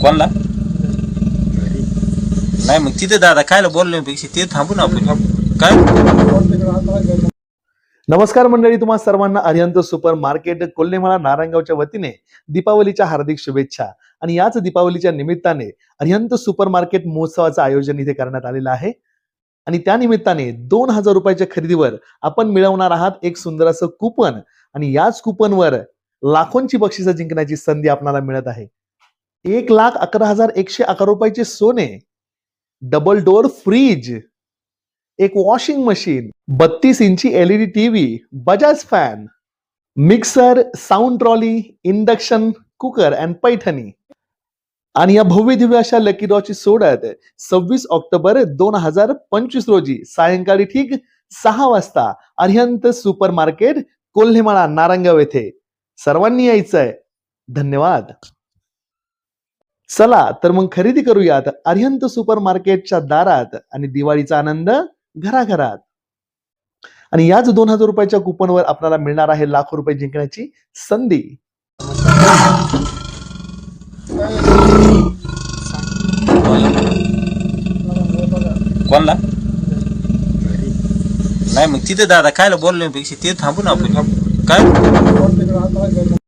कोणला? नाही मग तिथे दादा खायला पेक्षा ते थांबू ना आपण. काय? नमस्कार मंडळी तुम्हा सर्वांना अरियंत सुपर मार्केट कोल्हेमाळा नारायणगावच्या वतीने दीपावलीच्या हार्दिक शुभेच्छा. आणि याच दीपावलीच्या निमित्ताने अरियंत सुपर मार्केट महोत्सवाचं आयोजन इथे करण्यात आलेलं आहे. आणि त्या निमित्ताने दोन हजार रुपयाच्या खरेदीवर आपण मिळवणार आहात एक सुंदर असं कुपन आणि याच कुपनवर लाखोंची बक्षिसं जिंकण्याची संधी आपल्याला मिळत आहे. एक लाख अकरा हजार एकशे अकरा रुपयाचे सोने डबल डोअर फ्रीज एक वॉशिंग मशीन बत्तीस इंची LED TV Bajaj fan mixer sound trolley induction cooker and Paithani. आणि या भव्य दिव्य अशा लकी ड्रॉची सोडत सव्वीस ऑक्टोबर दोन हजार पंचवीस रोजी सायंकाळी ठीक सहा वाजता अरिहंत सुपर मार्केट कोल्हेमाळा नारंगाव येथे सर्वांनी यायचंय. धन्यवाद. चला तर मग खरेदी करूयात. अरिहंत सुपर मार्केटच्या दारात आणि दिवाळीचा आनंद घराघरात. आणि याच दोन हजार रुपयाच्या कुपनवर आपल्याला मिळणार आहे लाखो रुपये जिंकण्याची संधी. कोणला? नाही मग तिथे दादा कायला बोलण्यापेक्षा ते थांबू ना आपण. काय?